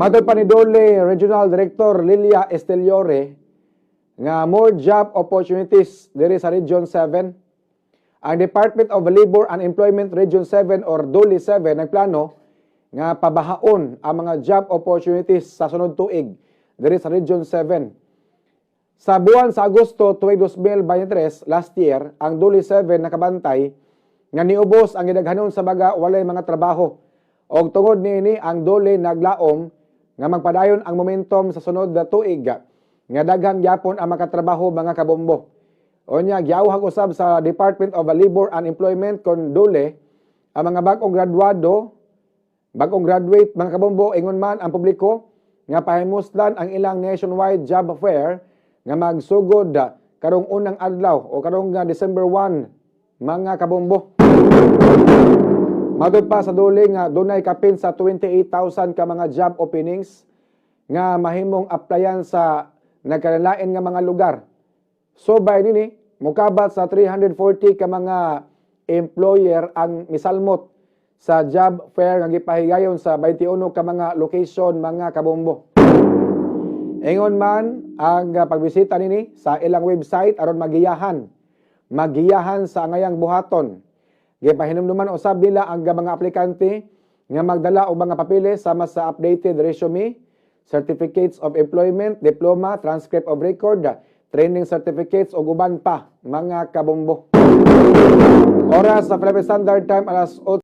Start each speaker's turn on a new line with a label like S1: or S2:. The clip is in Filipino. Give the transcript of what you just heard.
S1: Matod pa ni Dole Regional Director Lilia Esteliore nga more job opportunities diri sa Region 7. Ang Department of Labor and Employment Region 7 or DOLE 7 nagplano nga pabahaon ang mga job opportunities sa sunod tuig diri sa Region 7. Sa buwan sa Agosto tuig 2023 last year, ang DOLE 7 nakabantay nga niubos ang gidaghanon sa baga walay mga trabaho. Og tungod niini ang DOLE naglaom nga magpadayon ang momentum sa sunod na tuig nga daghang gyapon ang makatrabaho mga kabombo. Onya giyawhag usab sa Department of Labor and Employment kon DOLE ang mga bag-ong graduado, bag-ong graduate mga kabombo ingon man ang publiko nga pahimuslan ang ilang nationwide job fair nga magsugod karong unang adlaw o karong December 1 mga kabombo. Matod pa sa duli nga dunay kapin sa 28,000 ka mga job openings nga mahimong applyan sa nagkalalain nga mga lugar. So by nini mukabat sa 340 ka mga employer ang misalmot sa job fair nga gipahigayon sa 21 ka mga location mga kabombo. Ingon man ang pagbisita nini sa ilang website aron magiyahan. Magiyahan sa ngayang buhaton. Gipahinumduman usab nila ang mga aplikante nga magdala og mga papeles sama sa updated resume, certificates of employment, diploma, transcript of record, training certificates ug uban pa mga kabombo. Oras sa Philippine Standard Time alas 8